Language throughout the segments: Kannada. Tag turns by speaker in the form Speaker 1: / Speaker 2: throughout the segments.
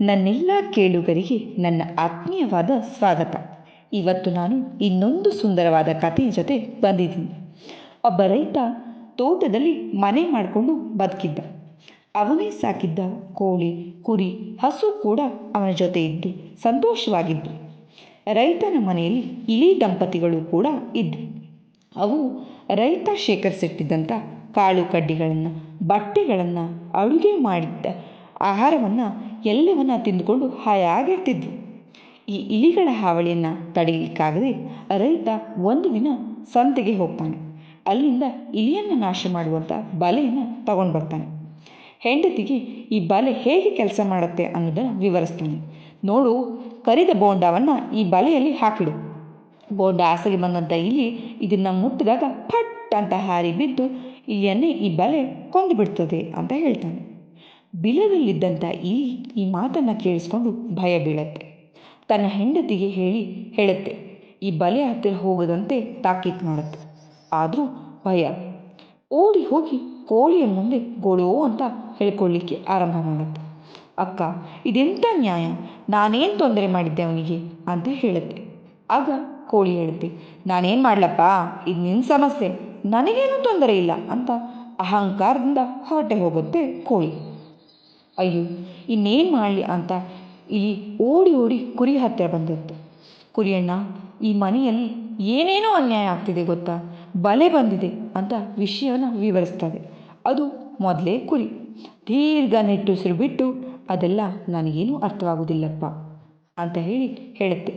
Speaker 1: ನನ್ನೆಲ್ಲ ಕೇಳುಗರಿಗೆ ನನ್ನ ಆತ್ಮೀಯವಾದ ಸ್ವಾಗತ. ಇವತ್ತು ನಾನು ಇನ್ನೊಂದು ಸುಂದರವಾದ ಕಥೆಯ ಜೊತೆ ಬಂದಿದ್ದೀನಿ. ಒಬ್ಬ ರೈತ ತೋಟದಲ್ಲಿ ಮನೆ ಮಾಡಿಕೊಂಡು ಬದುಕಿದ್ದ. ಅವನೇ ಸಾಕಿದ್ದ ಕೋಳಿ, ಕುರಿ, ಹಸು ಕೂಡ ಅವನ ಜೊತೆ ಇದ್ದು ಸಂತೋಷವಾಗಿದ್ದು ರೈತನ ಮನೆಯಲ್ಲಿ ಇಳಿ ದಂಪತಿಗಳು ಕೂಡ ಇದ್ದು ಅವು ರೈತ ಶೇಖರಿಸಿಟ್ಟಿದ್ದಂಥ ಕಾಳು ಕಡ್ಡಿಗಳನ್ನು, ಬಟ್ಟೆಗಳನ್ನು ಅಡುಗೆ ಮಾಡಿದ್ದ ಆಹಾರವನ್ನು ಎಲ್ಲವನ್ನ ತಿಂದುಕೊಂಡು ಹಾಯಾಗಿರ್ತಿದ್ವು. ಈ ಇಲಿಗಳ ಹಾವಳಿಯನ್ನು ತಡೆಯಲಿಕ್ಕಾಗದೆ ರೈತ ಒಂದು ದಿನ ಸಂತೆಗೆ ಹೋಗ್ತಾನೆ. ಅಲ್ಲಿಂದ ಇಲಿಯನ್ನು ನಾಶ ಮಾಡುವಂಥ ಬಲೆಯನ್ನು ತಗೊಂಡು ಬರ್ತಾನೆ. ಹೆಂಡತಿಗೆ ಈ ಬಲೆ ಹೇಗೆ ಕೆಲಸ ಮಾಡುತ್ತೆ ಅನ್ನೋದನ್ನು ವಿವರಿಸ್ತಾನೆ. ನೋಡು, ಕರಿದ ಬೋಂಡವನ್ನು ಈ ಬಲೆಯಲ್ಲಿ ಹಾಕಿಡು. ಬೋಂಡ ಆಸೆಗೆ ಬಂದಂಥ ಇಲಿ ಇದನ್ನು ಮುಟ್ಟಿದಾಗ ಫಟ್ ಅಂತ ಹಾರಿ ಬಿದ್ದು ಇಲಿಯನ್ನೇ ಈ ಬಲೆ ಕೊಂದು ಬಿಡ್ತದೆ ಅಂತ ಹೇಳ್ತಾನೆ. ಬಿಲದಲ್ಲಿದ್ದಂಥ ಈ ಈ ಮಾತನ್ನು ಕೇಳಿಸ್ಕೊಂಡು ಭಯ ಬೀಳತ್ತೆ. ತನ್ನ ಹೆಂಡತಿಗೆ ಹೇಳಿ, ಹೇಳುತ್ತೆ, ಈ ಬಲೆ ಹತ್ತಿರ ಹೋಗದಂತೆ ತಾಕೀತು ಮಾಡುತ್ತೆ. ಆದರೂ ಭಯ. ಓಡಿ ಹೋಗಿ ಕೋಳಿಯ ಮುಂದೆ ಗೋಳೋ ಅಂತ ಹೇಳ್ಕೊಳ್ಳಿಕ್ಕೆ ಆರಂಭ ಮಾಡುತ್ತೆ. ಅಕ್ಕ ಇದೆಂಥ ನ್ಯಾಯ? ನಾನೇನು ತೊಂದರೆ ಮಾಡಿದ್ದೆ ಅವನಿಗೆ? ಅಂತ ಹೇಳುತ್ತೆ. ಆಗ ಕೋಳಿ ಹೇಳುತ್ತೆ, ನಾನೇನು ಮಾಡಲಪ್ಪ? ಇದು ನಿನ್ನ ಸಮಸ್ಯೆ. ನನಗೇನು ತೊಂದರೆ ಇಲ್ಲ ಅಂತ ಅಹಂಕಾರದಿಂದ ಹೊರಟೆ ಹೋಗುತ್ತೆ ಕೋಳಿ. ಅಯ್ಯೋ, ಇನ್ನೇನು ಮಾಡಲಿ ಅಂತ ಇಲ್ಲಿ ಓಡಿ ಓಡಿ ಕುರಿ ಹತ್ತಿರ ಬಂದಿತ್ತು. ಕುರಿಯಣ್ಣ, ಈ ಮನೆಯಲ್ಲಿ ಏನೇನೋ ಅನ್ಯಾಯ ಆಗ್ತಿದೆ ಗೊತ್ತಾ? ಬಲೆ ಬಂದಿದೆ ಅಂತ ವಿಷಯವನ್ನು ವಿವರಿಸ್ತದೆ. ಅದು ಮೊದಲೇ ಕುರಿ. ದೀರ್ಘ ನಿಟ್ಟುಸಿರು ಬಿಟ್ಟು ಅದೆಲ್ಲ ನನಗೇನು ಅರ್ಥವಾಗುವುದಿಲ್ಲಪ್ಪ ಅಂತ ಹೇಳಿ ಹೇಳುತ್ತೆ.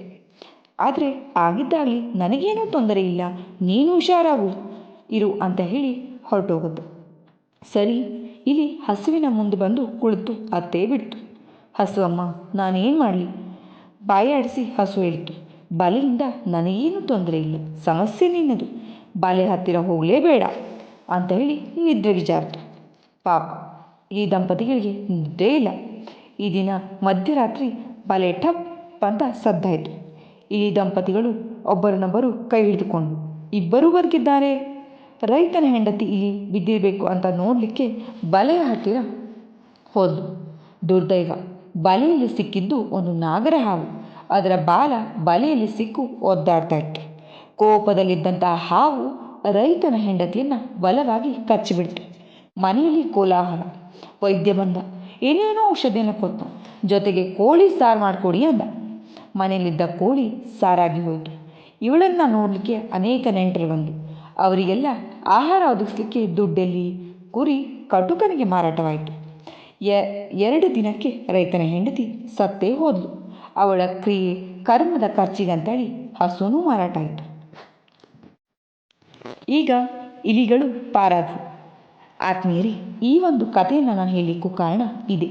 Speaker 1: ಆದರೆ ಆಗಿದ್ದಾಗಲಿ ನನಗೇನೂ ತೊಂದರೆ ಇಲ್ಲ, ನೀನು ಹುಷಾರಾಗು, ಇರು ಅಂತ ಹೇಳಿ ಹೊರಟೋಗುತ್ತೆ. ಸರಿ ಇಲ್ಲಿ ಹಸುವಿನ ಮುಂದೆ ಬಂದು ಕುಳಿತು ಅತ್ತೇ ಬಿಡ್ತು. ಹಸು, ಅಮ್ಮ, ನಾನೇನು ಮಾಡಲಿ? ಬಾಯಾಡಿಸಿ ಹಸು ಹೇಳಿತು. ಬಲೆಯಿಂದ ನನಗೇನು ತೊಂದರೆ ಇಲ್ಲ, ಸಮಸ್ಯೆ ನಿನ್ನದು. ಬಲೆ ಹತ್ತಿರ ಹೋಗಲೇಬೇಡ ಅಂತ ಹೇಳಿ ನಿದ್ರೆಗೆ ಜಾರಿತು ಪಾಪ, ಈ ದಂಪತಿಗಳಿಗೆ ನಿದ್ದೆ ಇಲ್ಲ. ಈ ದಿನ ಮಧ್ಯರಾತ್ರಿ ಬಲೆ ಟಪ್ ಅಂತ ಸದ್ದಾಯಿತು. ಈ ದಂಪತಿಗಳು ಒಬ್ಬರನ್ನೊಬ್ಬರು ಕೈ ಹಿಡಿದುಕೊಂಡು ಇಬ್ಬರೂ ಬದುಕಿದ್ದಾರೆ ರೈತನ ಹೆಂಡತಿ ಬಿದ್ದಿರಬೇಕು ಅಂತ ನೋಡಲಿಕ್ಕೆ ಬಲೆಯ ಹತ್ತಿರ ಹೋದ್ಲು. ದುರ್ದೈವ. ಬಲೆಯಲ್ಲಿ ಸಿಕ್ಕಿದ್ದು ಒಂದು ನಾಗರ ಹಾವು. ಅದರ ಬಾಲ ಬಲೆಯಲ್ಲಿ ಸಿಕ್ಕು ಒದ್ದಾಡ್ತಾ ಇತ್ತು. ಕೋಪದಲ್ಲಿದ್ದಂತಹ ಹಾವು ರೈತನ ಹೆಂಡತಿಯನ್ನು ಬಲವಾಗಿ ಕಚ್ಚಿಬಿಡ್ತು ಮನೆಯಲ್ಲಿ ಕೋಲಾಹಲ. ವೈದ್ಯ ಬಂದ. ಏನೇನೋ ಔಷಧಿಯನ್ನು ಕೊಟ್ಟು ಜೊತೆಗೆ ಕೋಳಿ ಸಾರು ಮಾಡಿಕೊಡಿ ಅಂದ. ಮನೆಯಲ್ಲಿದ್ದ ಕೋಳಿ ಸಾರಾಗಿ ಹೋಯಿತು. ಇವಳನ್ನು ನೋಡಲಿಕ್ಕೆ ಅನೇಕ ನೆಂಟರು ಬಂದು ಅವರಿಗೆಲ್ಲ ಆಹಾರ ಒದಗಿಸ್ಲಿಕ್ಕೆ ದುಡ್ಡೆಲ್ಲಿ ಕುರಿ ಕಟುಕನಿಗೆ ಮಾರಾಟವಾಯಿತು. ಎರಡು ದಿನಕ್ಕೆ ರೈತನ ಹೆಂಡತಿ ಸತ್ತೇ ಹೋದಳು ಅವಳ ಕ್ರಿಯೆ ಕರ್ಮದ ಖರ್ಚಿಗಂತೇಳಿ ಹಸುನೂ ಮಾರಾಟ ಆಯಿತು ಈಗ ಇಲಿಗಳು ಪಾರಾದವು. ಆತ್ಮೀಯರೇ, ಈ ಒಂದು ಕಥೆಯನ್ನು ನಾನು ಹೇಳಲಿಕ್ಕೂ ಕಾರಣ ಇದೆ.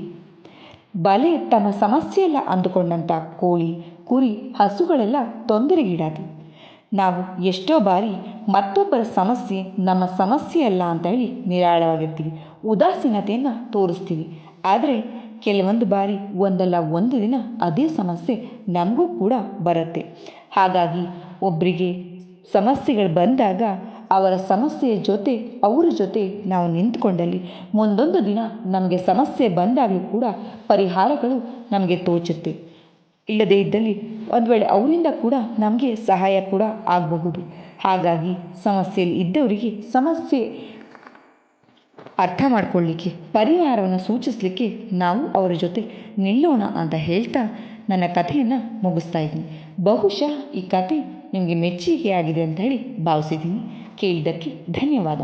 Speaker 1: ಬಲೆ ತಮ್ಮ ಸಮಸ್ಯೆಯೆಲ್ಲ ಅಂದುಕೊಂಡಂಥ ಕೋಳಿ, ಕುರಿ, ಹಸುಗಳೆಲ್ಲ ತೊಂದರೆಗೀಡಾದವು. ನಾವು ಎಷ್ಟೋ ಬಾರಿ ಮತ್ತೊಬ್ಬರ ಸಮಸ್ಯೆ ನಮ್ಮ ಸಮಸ್ಯೆ ಅಲ್ಲ ಅಂತ ಹೇಳಿ ನಿರಾಳವಾಗಿರ್ತೀವಿ, ಉದಾಸೀನತೆಯನ್ನು ತೋರಿಸ್ತೀವಿ. ಆದರೆ ಕೆಲವೊಂದು ಬಾರಿ ಒಂದಲ್ಲ ಒಂದು ದಿನ ಅದೇ ಸಮಸ್ಯೆ ನಮಗೂ ಕೂಡ ಬರುತ್ತೆ. ಹಾಗಾಗಿ ಒಬ್ಬರಿಗೆ ಸಮಸ್ಯೆಗಳು ಬಂದಾಗ ಅವರ ಸಮಸ್ಯೆಯ ಜೊತೆ, ಅವರ ಜೊತೆ ನಾವು ನಿಂತ್ಕೊಂಡಲ್ಲಿ ಮುಂದೊಂದು ದಿನ ನಮಗೆ ಸಮಸ್ಯೆ ಬಂದಾಗಲೂ ಕೂಡ ಪರಿಹಾರಗಳು ನಮಗೆ ತೋಚುತ್ತೆ. ಇಲ್ಲದೇ ಇದ್ದಲ್ಲಿ ಒಂದು ವೇಳೆ ಅವರಿಂದ ಕೂಡ ನಮಗೆ ಸಹಾಯ ಕೂಡ ಆಗಬಹುದು. ಹಾಗಾಗಿ ಸಮಸ್ಯೆಯಲ್ಲಿ ಇದ್ದವರಿಗೆ ಸಮಸ್ಯೆ ಅರ್ಥ ಮಾಡ್ಕೊಳ್ಳಿಕ್ಕೆ, ಪರಿಹಾರವನ್ನು ಸೂಚಿಸಲಿಕ್ಕೆ ನಾವು ಅವರ ಜೊತೆ ನಿಲ್ಲೋಣ ಅಂತ ಹೇಳ್ತಾ ನನ್ನ ಕಥೆಯನ್ನು ಮುಗಿಸ್ತಾ ಇದ್ದೀನಿ. ಬಹುಶಃ ಈ ಕಥೆ ನಿಮಗೆ ಮೆಚ್ಚುಗೆ ಆಗಿದೆ ಅಂತ ಹೇಳಿ ಭಾವಿಸಿದ್ದೀನಿ. ಕೇಳಿದ್ದಕ್ಕೆ ಧನ್ಯವಾದ.